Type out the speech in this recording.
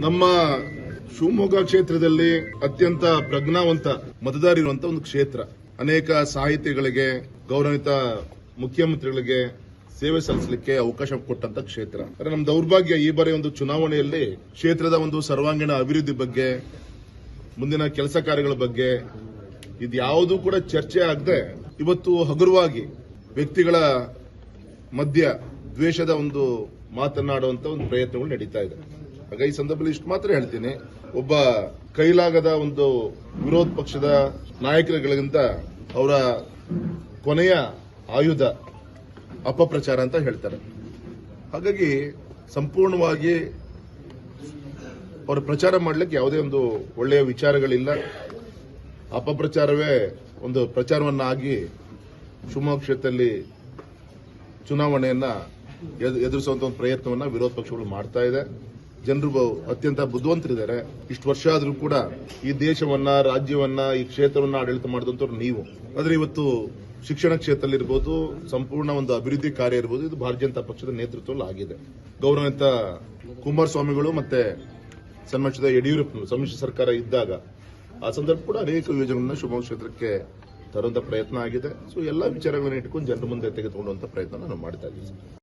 ನಮ್ಮ ಶಿವಮೊಗ್ಗ ಕ್ಷೇತ್ರದಲ್ಲಿ ಅತ್ಯಂತ ಪ್ರಜ್ಞಾವಂತ ಮತದಾರ ಇರುವಂತ ಒಂದು ಕ್ಷೇತ್ರ. ಅನೇಕ ಸಾಹಿತಿಗಳಿಗೆ ಗೌರವಿತ ಮುಖ್ಯಮಂತ್ರಿಗಳಿಗೆ ಸೇವೆ ಸಲ್ಲಿಸಲಿಕ್ಕೆ ಅವಕಾಶ ಕೊಟ್ಟಂತ ಕ್ಷೇತ್ರ. ಅಂದ್ರೆ ನಮ್ಮ ದೌರ್ಭಾಗ್ಯ ಈ ಬಾರಿ ಒಂದು ಚುನಾವಣೆಯಲ್ಲಿ ಕ್ಷೇತ್ರದ ಒಂದು ಸರ್ವಾಂಗೀಣ ಅಭಿವೃದ್ಧಿ ಬಗ್ಗೆ, ಮುಂದಿನ ಕೆಲಸ ಕಾರ್ಯಗಳ ಬಗ್ಗೆ ಇದ್ಯಾವುದೂ ಕೂಡ ಚರ್ಚೆ ಆಗದೆ ಇವತ್ತು ಹಗುರವಾಗಿ ವ್ಯಕ್ತಿಗಳ ಮಧ್ಯ ದ್ವೇಷದ ಒಂದು ಮಾತನಾಡುವಂತ ಒಂದು ಪ್ರಯತ್ನಗಳು ನಡೀತಾ ಇದೆ. ಹಾಗ ಈ ಸಂದರ್ಭದಲ್ಲಿ ಇಷ್ಟು ಮಾತ್ರ ಹೇಳ್ತೀನಿ. ಒಬ್ಬ ಕೈಲಾಗದ ಒಂದು ವಿರೋಧ ಪಕ್ಷದ ನಾಯಕರುಗಳಿಗಿಂತ ಅವರ ಕೊನೆಯ ಆಯುಧ ಅಪಪ್ರಚಾರ ಅಂತ ಹೇಳ್ತಾರೆ. ಹಾಗಾಗಿ ಸಂಪೂರ್ಣವಾಗಿ ಅವರು ಪ್ರಚಾರ ಮಾಡಲಿಕ್ಕೆ ಯಾವುದೇ ಒಂದು ಒಳ್ಳೆಯ ವಿಚಾರಗಳಿಲ್ಲ. ಅಪಪ್ರಚಾರವೇ ಒಂದು ಪ್ರಚಾರವನ್ನಾಗಿ ಶಿವಮೊಗ್ಗ ಕ್ಷೇತ್ರದಲ್ಲಿ ಚುನಾವಣೆಯನ್ನ ಎದುರಿಸುವಂತ ಒಂದು ಪ್ರಯತ್ನವನ್ನ ವಿರೋಧ ಪಕ್ಷಗಳು ಮಾಡ್ತಾ ಇದೆ. ಜನರು ಅತ್ಯಂತ ಬುದ್ಧಿವಂತರಿದ್ದಾರೆ. ಇಷ್ಟು ವರ್ಷ ಆದರೂ ಕೂಡ ಈ ದೇಶವನ್ನ, ರಾಜ್ಯವನ್ನ, ಈ ಕ್ಷೇತ್ರವನ್ನ ಆಡಳಿತ ಮಾಡಿದಂಥವ್ರು ನೀವು. ಆದರೆ ಇವತ್ತು ಶಿಕ್ಷಣ ಕ್ಷೇತ್ರದಲ್ಲಿ ಇರ್ಬೋದು, ಸಂಪೂರ್ಣ ಒಂದು ಅಭಿವೃದ್ಧಿ ಕಾರ್ಯ ಇರ್ಬೋದು, ಇದು ಭಾರತೀಯ ಜನತಾ ಪಕ್ಷದ ನೇತೃತ್ವದಲ್ಲಿ ಆಗಿದೆ. ಗೌರವಿತ ಕುಮಾರಸ್ವಾಮಿಗಳು ಮತ್ತೆ ಸನ್ಮಾನಿಸಿದ ಯಡಿಯೂರಪ್ಪ ಸಮ್ಮಿಶ್ರ ಸರ್ಕಾರ ಇದ್ದಾಗ ಆ ಸಂದರ್ಭ ಕೂಡ ಅನೇಕ ಯೋಜನೆಗಳನ್ನ ಶಿವಮೊಗ್ಗ ಕ್ಷೇತ್ರಕ್ಕೆ ತರುವಂತ ಪ್ರಯತ್ನ ಆಗಿದೆ. ಸೊ ಎಲ್ಲಾ ವಿಚಾರಗಳನ್ನ ಇಟ್ಕೊಂಡು ಜನರ ಮುಂದೆ ತೆಗೆದುಕೊಳ್ಳುವಂತ ಪ್ರಯತ್ನ ನಾವು ಮಾಡ್ತಾ ಇದ್ದೀವಿ.